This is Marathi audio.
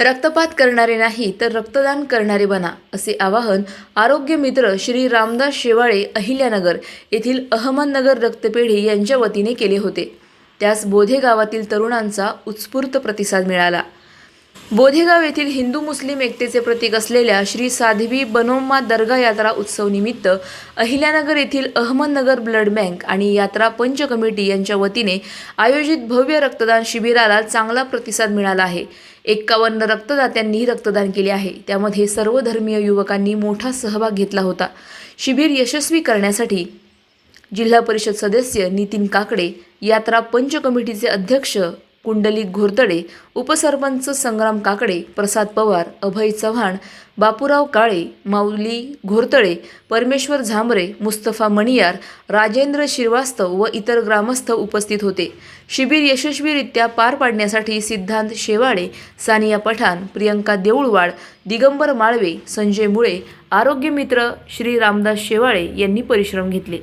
रक्तपात करणारे नाही तर रक्तदान करणारे बना असे आवाहन आरोग्य मित्र श्री रामदास शेवाळे अहिल्यानगर येथील अहमदनगर रक्तपेढी यांच्या वतीने केले होते. त्यास बोधे गावातील तरुणांचा उत्स्फूर्त प्रतिसाद मिळाला. बोधेगाव येथील हिंदू मुस्लिम एकतेचे प्रतीक असलेल्या श्री साध्वी बनोम्मा दर्गा यात्रा उत्सव निमित्त अहिल्यानगर येथील अहमदनगर ब्लड बँक आणि यात्रा पंच कमिटी यांच्या वतीने आयोजित भव्य रक्तदान शिबिराला चांगला प्रतिसाद मिळाला आहे. एक्कावन्न रक्तदात्यांनी रक्तदान केले आहे. त्यामध्ये सर्व धर्मीय युवकांनी मोठा सहभाग घेतला होता. शिबिर यशस्वी करण्यासाठी जिल्हा परिषद सदस्य नितीन काकडे यात्रा पंच कमिटीचे अध्यक्ष कुंडलिक घोरतडे उपसरपंच संग्राम काकडे प्रसाद पवार अभय चव्हाण बापूराव काळे माऊली घोरतळे परमेश्वर झांबरे मुस्तफा मणियार राजेंद्र श्रीवास्तव व इतर ग्रामस्थ उपस्थित होते. शिबिर यशस्वीरित्या पार पाडण्यासाठी सिद्धांत शेवाळे सानिया पठाण प्रियंका देऊळवाड दिगंबर माळवे संजय मुळे आरोग्य मित्र श्री रामदास शेवाळे यांनी परिश्रम घेतले.